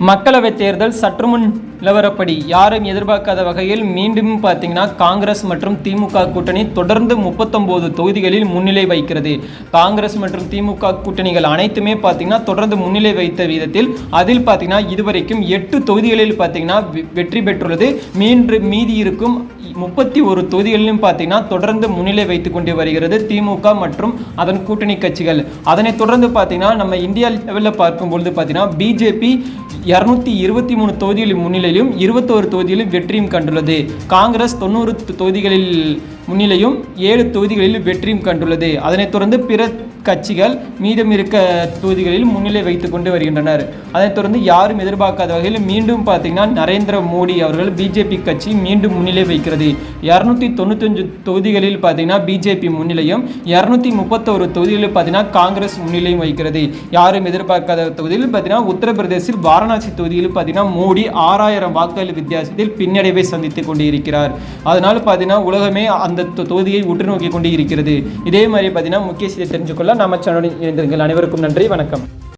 மக்களவைத் தேர்தல் சற்று முன் நிலவரப்படி யாரும் எதிர்பார்க்காத வகையில் மீண்டும் பார்த்தீங்கன்னா காங்கிரஸ் மற்றும் திமுக கூட்டணி தொடர்ந்து முப்பத்தொம்போது தொகுதிகளில் முன்னிலை வைக்கிறது காங்கிரஸ் மற்றும் திமுக கூட்டணிகள் அனைத்துமே பார்த்தீங்கன்னா தொடர்ந்து முன்னிலை வைத்த விதத்தில் அதில் பார்த்தீங்கன்னா இதுவரைக்கும் எட்டு தொகுதிகளில் பார்த்தீங்கன்னா வெ- வெற்றி பெற்றுள்ளது. மீன்று மீதி இருக்கும் முப்பத்தி ஒரு தொகுதிகளிலும் பார்த்தீங்கன்னா தொடர்ந்து முன்னிலை வைத்துக் கொண்டு வருகிறது திமுக மற்றும் அதன் கூட்டணி கட்சிகள். அதனைத் தொடர்ந்து பார்த்தீங்கன்னா நம்ம இந்தியா லெவலில் பார்க்கும்பொழுது பார்த்தீங்கன்னா பிஜேபி இரநூத்தி இருபத்தி மூணு தொகுதிகளில் முன்னிலையிலும் இருபத்தோரு தொகுதிகளில் வெற்றியும் கண்டுள்ளது. காங்கிரஸ் தொண்ணூறு தொகுதிகளில் முன்னிலையும் ஏழு தொகுதிகளில் வெற்றியும் கண்டுள்ளது. அதனைத் தொடர்ந்து பிற கட்சிகள் மீதம் இருக்க தொகுதிகளில் முன்னிலை வைத்துக் கொண்டு வருகின்றனர். அதைத் தொடர்ந்து யாரும் எதிர்பார்க்காத வகையில் மீண்டும் பார்த்தீங்கன்னா நரேந்திர மோடி அவர்கள் பிஜேபி கட்சி மீண்டும் முன்னிலை வைக்கிறது. இரநூத்தி தொண்ணூத்தஞ்சு தொகுதிகளில் பார்த்தீங்கன்னா பிஜேபி முன்னிலையும் இரநூத்தி முப்பத்தோரு தொகுதிகளில் பார்த்தீங்கன்னா காங்கிரஸ் முன்னிலையும் வைக்கிறது யாரும் எதிர்பார்க்காத தொகுதியில் பார்த்தீங்கன்னா உத்தரப்பிரதேசில் வாரணாசி தொகுதியில் பார்த்தீங்கன்னா மோடி ஆறாயிரம் வாக்குகள் வித்தியாசத்தில் பின்னடைவை சந்தித்துக் கொண்டு இருக்கிறார் அதனால் பார்த்தீங்கன்னா உலகமே அந்த தொ- தொகுதியை உற்று நோக்கி கொண்டு இருக்கிறது இதே மாதிரி பார்த்தீங்கன்னா முக்கிய செய்தி தெரிஞ்சுக்கொள்ள நம்ம சேனலில் இணைந்திருங்கள். அனைவருக்கும் நன்றி. வணக்கம்.